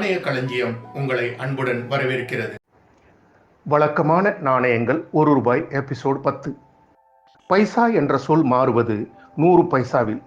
நாணய களஞ்சியம் உங்களை அன்புடன் வரவேற்கிறது. வழக்கமான நாணயங்கள் ஒரு ரூபாய் எபிசோடு பத்து. பைசா என்ற சொல் மாறுவது நூறு பைசாவில்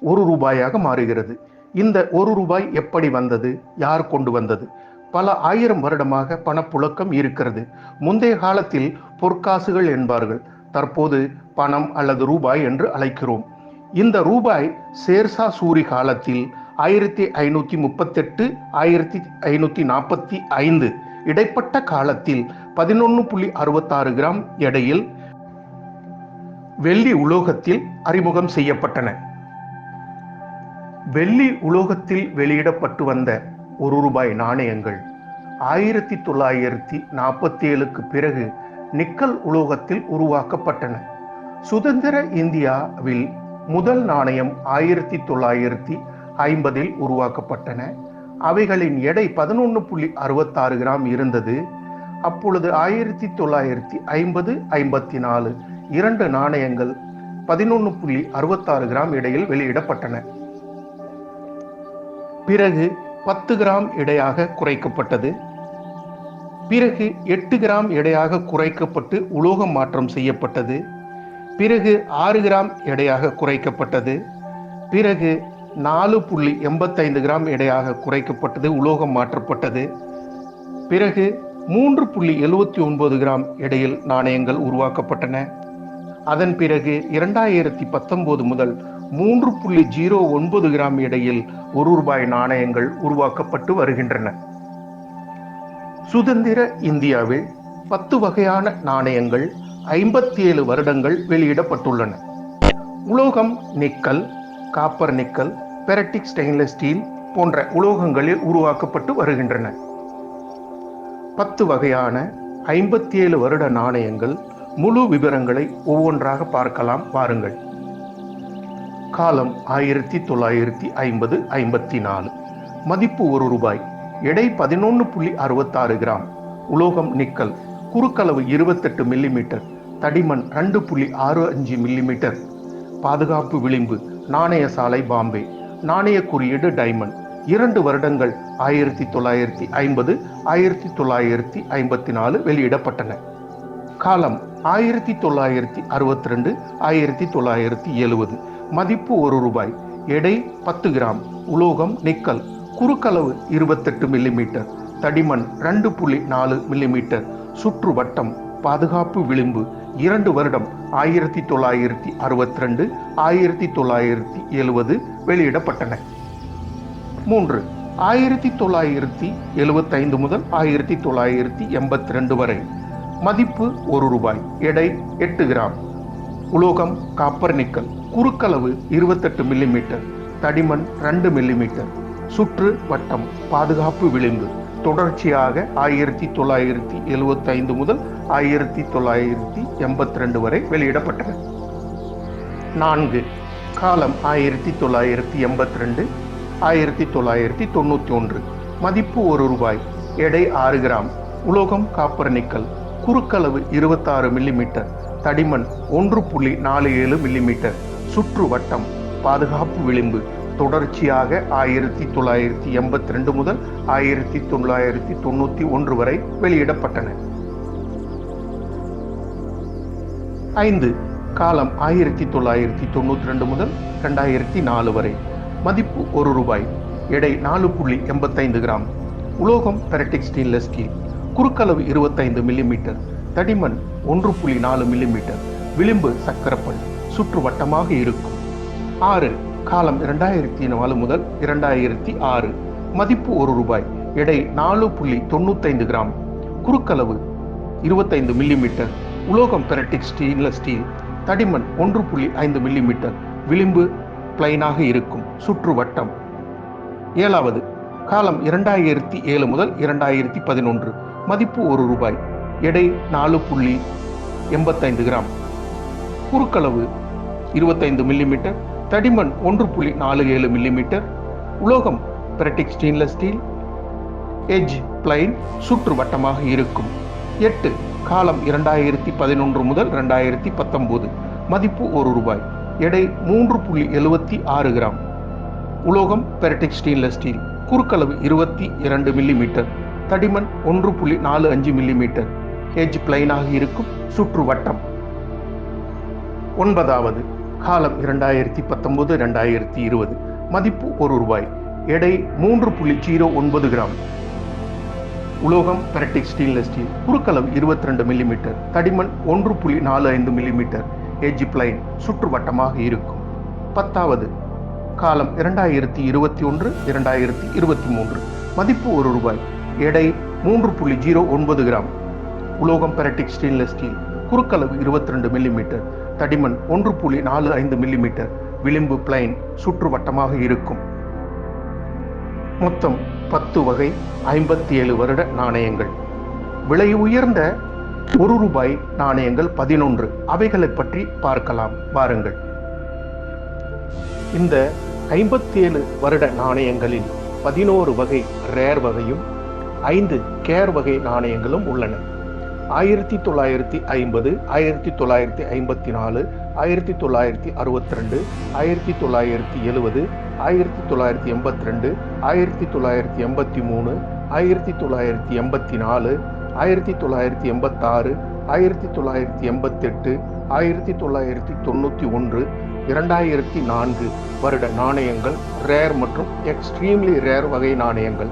ஒரு ரூபாயாக மாறுகிறது. இந்த ஒரு ரூபாய் எப்படி வந்தது? யார் கொண்டு வந்தது? பல ஆயிரம் வருடமாக பணப்புழக்கம் இருக்கிறது. முந்தைய காலத்தில் பொற்காசுகள் என்பார்கள். தற்போது பணம் அல்லது ரூபாய் என்று அழைக்கிறோம். இந்த ரூபாய் சேர்சா சூரி காலத்தில் ஆயிரத்தி ஐநூற்றி முப்பத்தெட்டு ஆயிரத்தி ஐநூற்றி நாற்பத்தி ஐந்து. இடைப்பட்ட காலத்தில் பதினொன்று புள்ளி அறுபத்தாறு கிராம் எடையில் வெள்ளி உலோகத்தில் அறிமுகம் செய்யப்பட்டன. வெள்ளி உலோகத்தில் வெளியிடப்பட்டு வந்த ஒரு ரூபாய் நாணயங்கள் ஆயிரத்தி தொள்ளாயிரத்தி நாற்பத்தி ஏழுக்கு பிறகு நிக்கல் உலோகத்தில் உருவாக்கப்பட்டன. சுதந்திர இந்தியாவில் முதல் நாணயம் ஆயிரத்தி தொள்ளாயிரத்தி ஐம்பதில் உருவாக்கப்பட்டன. அவைகளின் எடை பதினொன்று புள்ளி அறுபத்தாறு கிராம் இருந்தது. அப்பொழுது ஆயிரத்தி தொள்ளாயிரத்தி ஐம்பது ஐம்பத்தி நாலு இரண்டு நாணயங்கள் பதினொன்று புள்ளி அறுபத்தாறு கிராம் இடையில் வெளியிடப்பட்டன. பிறகு பத்து கிராம் எடையாக குறைக்கப்பட்டது. பிறகு எட்டு கிராம் எடையாக குறைக்கப்பட்டு உலோகம் மாற்றம் செய்யப்பட்டது. பிறகு ஆறு கிராம் எடையாக குறைக்கப்பட்டது. பிறகு நாலு புள்ளி எண்பத்தைந்து கிராம் எடையாக குறைக்கப்பட்டது உலோகம் மாற்றப்பட்டது. பிறகு மூன்று புள்ளி எழுவத்தி ஒன்பது கிராம் எடையில் நாணயங்கள் உருவாக்கப்பட்டன. அதன் பிறகு இரண்டாயிரத்தி பத்தொன்பது முதல் மூன்று புள்ளி ஜீரோ ஒன்பது கிராம் எடையில் ஒரு ரூபாய் நாணயங்கள் உருவாக்கப்பட்டு வருகின்றன. சுதந்திர இந்தியாவில் பத்து வகையான நாணயங்கள் ஐம்பத்தி ஏழு வருடங்கள் வெளியிடப்பட்டுள்ளன. உலோகம் nickel copper nickel ferritic stainless steel போன்ற உலோகங்களில் உருவாக்கப்பட்டு வருகின்றன. பத்து வகையான ஐம்பத்தி ஏழு வருட நாணயங்கள் முழு விவரங்களை ஒவ்வொன்றாக பார்க்கலாம் பாருங்கள் காலம் ஆயிரத்தி தொள்ளாயிரத்தி ஐம்பது ஐம்பத்தி நாலு. மதிப்பு ஒரு ரூபாய். எடை பதினொன்று புள்ளி அறுபத்தாறு கிராம். உலோகம் நிக்கல் குறுக்களவு இருபத்தெட்டு மில்லிமீட்டர். தடிமன் ரெண்டு புள்ளி ஆறு அஞ்சு மில்லிமீட்டர். பாதுகாப்பு விளிம்பு நாணய சாலை பாம்பே. நாணய குறியீடு டைமண்ட். இரண்டு வருடங்கள் ஆயிரத்தி தொள்ளாயிரத்தி ஐம்பது ஆயிரத்தி தொள்ளாயிரத்தி ஐம்பத்தி நாலு வெளியிடப்பட்டன. காலம் ஆயிரத்தி தொள்ளாயிரத்தி அறுபத்தி ரெண்டு ஆயிரத்தி தொள்ளாயிரத்தி எழுவது மதிப்பு ஒரு ரூபாய். எடை பத்து கிராம். உலோகம் நிக்கல். குறுக்களவு இருபத்தெட்டு மில்லிமீட்டர். தடிமன் ரெண்டு புள்ளி நாலு மில்லிமீட்டர். சுற்று வட்டம் பாதுகாப்பு விளிம்பு இரண்டு வருடம் ஆயிரத்தி தொள்ளாயிரத்தி அறுபத்தி ரெண்டு ஆயிரத்தி தொள்ளாயிரத்தி எழுவது வெளியிடப்பட்டன. மூன்று ஆயிரத்தி தொள்ளாயிரத்தி எழுபத்தைந்து முதல் ஆயிரத்தி தொள்ளாயிரத்தி எண்பத்தி ரெண்டு வரை. மதிப்பு ஒரு ரூபாய் எடை எட்டு கிராம். உலோகம் காப்பர் நிக்கல் குறுக்களவு இருபத்தெட்டு மில்லிமீட்டர் தடிமன் ரெண்டு மில்லிமீட்டர். சுற்று வட்டம் பாதுகாப்பு விளிம்பு தொடர்ச்சியாக ஆயிரத்தி தொள்ளாயிரத்தி எழுபத்தைந்து முதல் ஆயிரத்தி தொள்ளாயிரத்தி எண்பத்தி ரெண்டு வரை வெளியிடப்பட்டன நான்கு. காலம் ஆயிரத்தி தொள்ளாயிரத்தி எண்பத்தி ரெண்டு ஆயிரத்தி தொள்ளாயிரத்தி தொண்ணூற்றி ஒன்று மதிப்பு ஒரு ரூபாய். எடை ஆறு கிராம். உலோகம் காப்பர் நிக்கல். குறுக்களவு இருபத்தாறு மில்லிமீட்டர். தடிமன் ஒன்று புள்ளி நாலு ஏழு மில்லிமீட்டர். சுற்று வட்டம். பாதுகாப்பு விளிம்பு. தொடர்ச்சியாக ஆயிரத்தி தொள்ளாயிரத்தி எண்பத்தி ரெண்டு முதல் ஆயிரத்தி தொள்ளாயிரத்தி தொண்ணூற்றி ஒன்று வரை வெளியிடப்பட்டன. ஐந்து காலம் ஆயிரத்தி தொள்ளாயிரத்தி தொண்ணூற்றி ரெண்டு முதல் ரெண்டாயிரத்தி நாலு வரை. மதிப்பு ஒரு ரூபாய் எடை நாலு புள்ளி எண்பத்தைந்து கிராம். உலோகம் பெரட்டிக் ஸ்டெயின்லெஸ் ஸ்டீல் குறுக்களவு இருபத்தைந்து மில்லிமீட்டர். தடிமன் ஒன்று புள்ளி நாலு மில்லிமீட்டர். விளிம்பு சக்கரப்பல். சுற்று வட்டமாக இருக்கும். ஆறு காலம் இரண்டாயிரத்தி நாலு முதல் இரண்டாயிரத்தி ஆறு. மதிப்பு ஒரு ரூபாய் எடை நாலு புள்ளி தொண்ணூத்தைந்து கிராம். குறுக்களவு இருபத்தைந்து மில்லிமீட்டர். உலோகம் பெரட்டிக் ஸ்டெயின்லெஸ் ஸ்டீல் தடிமன் ஒன்று புள்ளி ஐந்து மில்லிமீட்டர் விளிம்பு பிளைனாக இருக்கும் சுற்று வட்டம். ஏழாவது காலம் இரண்டாயிரத்தி ஏழு முதல் இரண்டாயிரத்தி பதினொன்று மதிப்பு ஒரு ரூபாய் எடை நாலு புள்ளி எண்பத்தைந்து கிராம். குறுக்களவு இருபத்தைந்து மில்லிமீட்டர் தடிமன் ஒன்று புள்ளி நாலு ஏழு மில்லிமீட்டர் உலோகம் ferritic stainless steel edge plain சுற்று வட்டமாக இருக்கும். எட்டு காலம் இரண்டாயிரத்தி பதினொன்று முதல் ரெண்டாயிரத்தி பத்தொம்போது. மதிப்பு ஒரு ரூபாய். எடை மூன்று புள்ளி எழுபத்தி ஆறு கிராம். உலோகம் பெரட்டிக் ஸ்டெயின்லெஸ் ஸ்டீல் குறுக்களவு இருபத்தி இரண்டு மில்லிமீட்டர் தடிமன் ஒன்று புள்ளி நாலு அஞ்சு மில்லிமீட்டர் எஜ் பிளைனாக இருக்கும். சுற்று வட்டம். ஒன்பதாவது. காலம் இரண்டாயிரத்தி பத்தொன்பது இரண்டாயிரத்தி இருபது. மதிப்பு ஒரு ரூபாய். எடை மூன்று புள்ளி ஜீரோ ஒன்பது கிராம். உலோகம் பெரட்டிக் ஸ்டெயின்லெஸ் ஸ்டீல். குறுக்களவு இருபத்தி ரெண்டு மில்லிமீட்டர். தடிமன் ஒன்று புள்ளி நாலு ஐந்து மில்லிமீட்டர். எஜ் பிளைன் சுற்றுவட்டமாக இருக்கும். பத்தாவது காலம் இரண்டாயிரத்தி இருபத்தி ஒன்று இரண்டாயிரத்தி இருபத்தி மூன்று. மதிப்பு ஒரு ரூபாய். எடை மூன்று புள்ளி ஜீரோ ஒன்பது கிராம். உலோகம் பெரட்டிக் ஸ்டெயின்லெஸ் ஸ்டீல். குறுக்களவு இருபத்தி ரெண்டு மில்லிமீட்டர். தடிமன் ஒன்று புள்ளி நாலு ஐந்து மில்லிமீட்டர். விளிம்பு பிளைன் சுற்றுவட்டமாக இருக்கும். மொத்தம் பத்து வகை ஐம்பத்தி ஏழு வருட நாணயங்கள். விலை உயர்ந்த ஒரு ரூபாய் நாணயங்கள் பதினொன்று. அவைகளை பற்றி பார்க்கலாம். வாருங்கள். இந்த ஐம்பத்தி ஏழு வருட நாணயங்களில் பதினோரு வகை ரேர் வகையும் ஐந்து கேர் வகை நாணயங்களும் உள்ளன. ஆயிரத்தி தொள்ளாயிரத்தி ஐம்பது ஆயிரத்தி தொள்ளாயிரத்தி ஐம்பத்தி நாலு ஆயிரத்தி தொள்ளாயிரத்தி அறுபத்தி ரெண்டு ஆயிரத்தி தொள்ளாயிரத்தி எழுவது ஆயிரத்தி தொள்ளாயிரத்தி எண்பத்தி ரெண்டு ஆயிரத்தி தொள்ளாயிரத்தி எண்பத்தி மூணு ஆயிரத்தி தொள்ளாயிரத்தி எண்பத்தி நாலு ஆயிரத்தி தொள்ளாயிரத்தி எண்பத்தாறு ஆயிரத்தி தொள்ளாயிரத்தி எண்பத்தெட்டு ஆயிரத்தி தொள்ளாயிரத்தி தொண்ணூற்றி ஒன்று இரண்டாயிரத்தி நான்கு வருட நாணயங்கள் ரேர் மற்றும் எக்ஸ்ட்ரீம்லி ரேர் வகை நாணயங்கள்.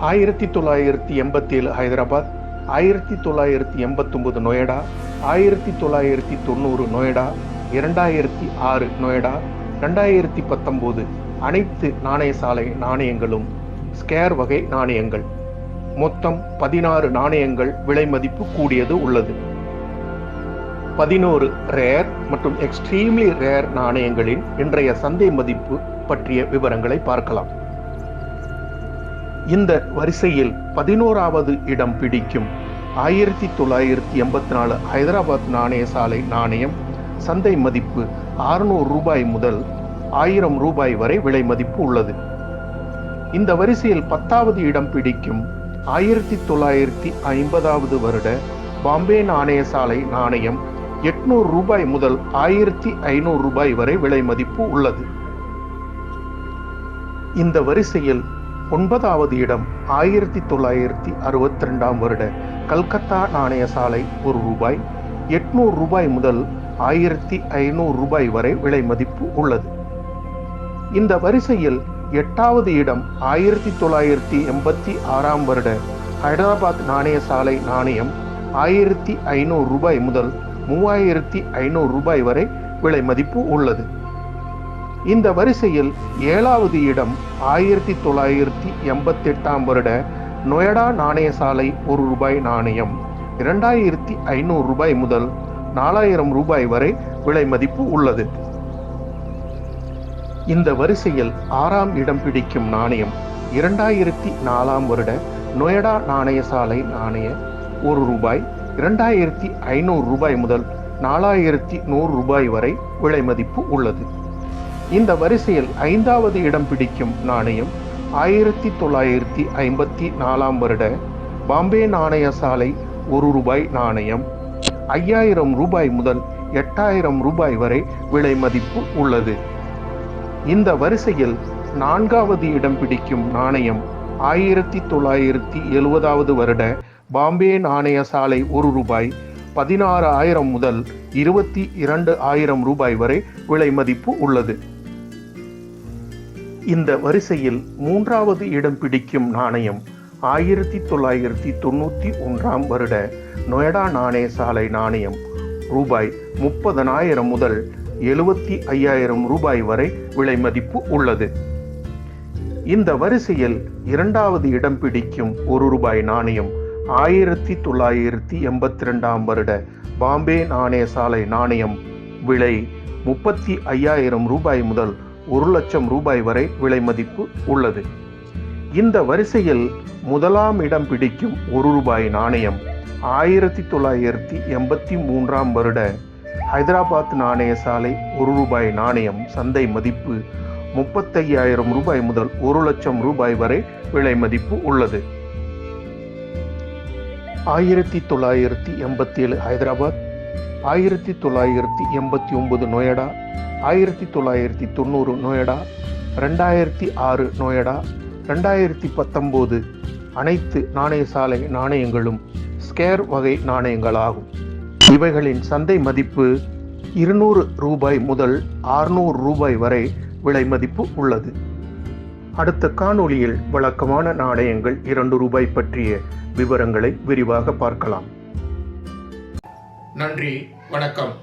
ஆயிரத்தி தொள்ளாயிரத்தி எண்பத்தி ஏழு ஹைதராபாத் ஆயிரத்தி தொள்ளாயிரத்தி எண்பத்தொம்பது நொய்டா ஆயிரத்தி தொள்ளாயிரத்தி தொண்ணூறு நொய்டா இரண்டாயிரத்தி ஆறு நொய்டா ரெண்டாயிரத்தி பத்தொம்போது அனைத்து நாணய சாலை நாணயங்களும் ஸ்கேர் வகை நாணயங்கள். மொத்தம் பதினாறு நாணயங்கள் விலை மதிப்பு கூடியது உள்ளது. பதினோரு ரேர் மற்றும் எக்ஸ்ட்ரீம்லி ரேர் நாணயங்களின் இன்றைய சந்தை மதிப்பு பற்றிய விவரங்களை பார்க்கலாம். இந்த வரிசையில் பதினோராவது இடம் பிடிக்கும். ஆயிரத்தி தொள்ளாயிரத்தி எண்பத்தி நாலு ஹைதராபாத் நாணய சாலை நாணயம் சந்தை மதிப்பு அறுநூறு ரூபாய் முதல் ஆயிரம் ரூபாய் வரை விலை மதிப்பு உள்ளது. இந்த வரிசையில் பத்தாவது இடம் பிடிக்கும் ஆயிரத்தி தொள்ளாயிரத்தி ஐம்பதாவது வருட பாம்பே நாணய சாலை நாணயம் எட்நூறு ரூபாய் முதல் ஆயிரத்தி ஐநூறு ரூபாய் வரை விலை மதிப்பு உள்ளது. இந்த வரிசையில் ஒன்பதாவது இடம் ஆயிரத்தி தொள்ளாயிரத்தி அறுபத்தி ரெண்டாம் வருட கல்கத்தா நாணய சாலை ஒரு ரூபாய் எட்நூறு ரூபாய் முதல் ஆயிரத்தி ஐநூறு ரூபாய் வரை விலை மதிப்பு உள்ளது. இந்த வரிசையில் எட்டாவது இடம் ஆயிரத்தி தொள்ளாயிரத்தி எண்பத்தி ஆறாம் வருட ஹைதராபாத் நாணய சாலை நாணயம் ஆயிரத்தி ஐநூறு ரூபாய் முதல் மூவாயிரத்தி ஐநூறு ரூபாய் வரை விலை மதிப்பு உள்ளது. இந்த வரிசையில் ஏழாவது இடம் ஆயிரத்தி தொள்ளாயிரத்தி எண்பத்தி எட்டாம் வருட நொயடா நாணய சாலை ஒரு ரூபாய் நாணயம் இரண்டாயிரத்தி ஐநூறு ரூபாய் முதல் நாலாயிரம் ரூபாய் வரை விலை மதிப்பு உள்ளது. இந்த வரிசையில் ஆறாம் இடம் பிடிக்கும் நாணயம் இரண்டாயிரத்தி நாலாம் வருட நொயடா நாணய சாலை நாணய ஒரு ரூபாய் இரண்டாயிரத்தி ஐநூறு ரூபாய் முதல் நாலாயிரத்தி நூறு ரூபாய் வரை விலை மதிப்பு உள்ளது. இந்த வரிசையில் ஐந்தாவது இடம் பிடிக்கும் நாணயம் ஆயிரத்தி தொள்ளாயிரத்தி ஐம்பத்தி நாலாம் வருட பாம்பே நாணய சாலை ஒரு ரூபாய் நாணயம் ஐயாயிரம் ரூபாய் முதல் எட்டாயிரம் ரூபாய் வரை விலை மதிப்பு உள்ளது. இந்த வரிசையில் நான்காவது இடம் பிடிக்கும் நாணயம் ஆயிரத்தி தொள்ளாயிரத்தி எழுவதாவது வருட பாம்பே நாணய சாலை ஒரு ரூபாய் பதினாறு ஆயிரம் முதல் இருபத்தி இரண்டு ஆயிரம் ரூபாய் வரை விலை மதிப்பு உள்ளது. இந்த வரிசையில் மூன்றாவது இடம் பிடிக்கும் நாணயம் ஆயிரத்தி தொள்ளாயிரத்தி தொண்ணூற்றி ஒன்றாம் வருட நொயடா நாணய சாலை நாணயம். ரூபாய் முப்பதனாயிரம் முதல் எழுபத்தி ஐயாயிரம் ரூபாய் வரை விலை மதிப்பு உள்ளது. இந்த வரிசையில் இரண்டாவது இடம் பிடிக்கும் ஒரு ரூபாய் நாணயம் ஆயிரத்தி தொள்ளாயிரத்தி எண்பத்தி ரெண்டாம் வருட பாம்பே நாணய சாலை நாணயம். விலை முப்பத்தி ஐயாயிரம் ரூபாய் முதல் ஒரு லட்சம் ரூபாய் வரை விலை மதிப்பு உள்ளது. இந்த வரிசையில் முதலாம் இடம் பிடிக்கும் ஒரு ரூபாய் நாணயம். ஆயிரத்தி தொள்ளாயிரத்தி எண்பத்தி மூன்றாம் வருட ஹைதராபாத் நாணய சாலை ஒரு ரூபாய் நாணயம். சந்தை மதிப்பு முப்பத்தையாயிரம் ரூபாய் முதல் ஒரு லட்சம் ரூபாய் வரை விலை மதிப்பு உள்ளது. ஆயிரத்தி தொள்ளாயிரத்தி எண்பத்தி ஏழு ஹைதராபாத் ஆயிரத்தி தொள்ளாயிரத்தி எண்பத்தி ஒன்பது நொயடா ஆயிரத்தி தொள்ளாயிரத்தி தொண்ணூறு நொயடா ரெண்டாயிரத்தி ஆறு நொயடா ரெண்டாயிரத்தி பத்தொம்போது அனைத்து நாணயசாலை நாணயங்களும் ஸ்கேர் வகை நாணயங்களாகும். இவைகளின் சந்தை மதிப்பு இருநூறு ரூபாய் முதல் ஆறுநூறு ரூபாய் வரை விலை மதிப்பு உள்ளது. அடுத்த காணொளியில் வழக்கமான நாணயங்கள் இரண்டு ரூபாய் பற்றிய விவரங்களை விரிவாக பார்க்கலாம். நன்றி வணக்கம்.